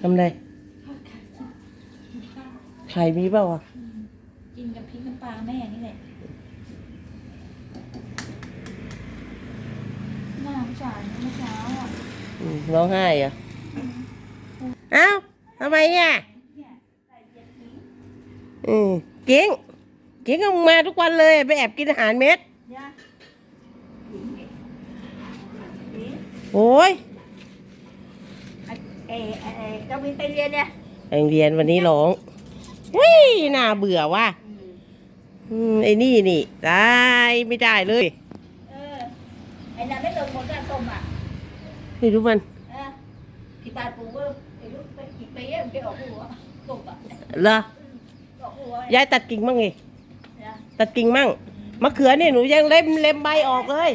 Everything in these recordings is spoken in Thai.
ทำไรทอดไข่กินข้าวไข่มีเปล่าอะ กินกับพริกน้ำปลาแม่นี่แหละน่าสงสารเมื่อเช้าอะอืมร้องไห้เหรอะเอ้าทำไมอะเนี่ยใส่เย็นนี้อืมเก่งเก่งก็มาทุกวันเลยไปแอบกินอาหารเม็ด ย่าโอ้ย เออเอเจ้าวินไปเรียนเนี่ยโรงเรียนวันนี้ร้องวิน่าเบื่อว่ะอืมไอ้นี่นี่ตายไม่ได้เลย เออไอ้นั่นไม่ลงหมดแล้วต้มอะไม่รู้มัน เออที่บ้านปู่ก็ไอ้ลูกไปกี่ปีอะมันไปออกหัวตกอะเหรอ ออกหัวยายตัดกิ่งมั่งไงนะตัดกิ่งมั่ง มะเขือเนี่ยหนูยังเล็มเล็มใบออกเลย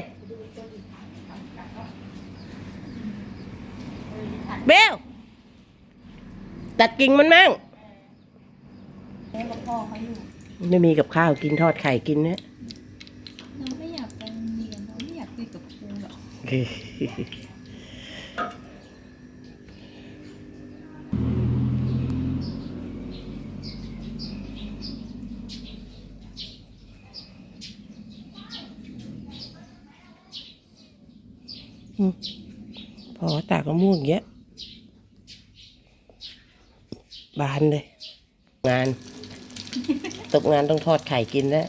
เบลตัดกิ่งมันมั่งแม่กับพ่อเขาอยู่ไม่มีกับข้าวกินทอดไข่กินเนี่ยเราไม่อยากไปโรงเรียนเราไม่อยากคุยกับครูหรอกพอตากมะม่วงอย่างเงี้ย บานเลย งาน ตกงานต้องทอดไข่กินแล้ว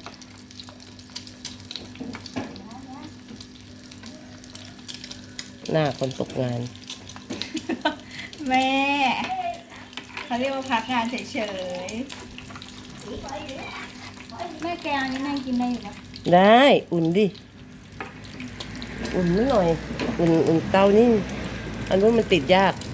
หน้าคนตกงาน แม่เขาเรียกว่าพักงานเฉยๆแม่แกงอันนี้แม่กินได้อยู่ปะได้อุ่นดิ อุ่นนิดหน่อย อุ่นอุ่นเตานี่ อันนู้นมันติดยากอ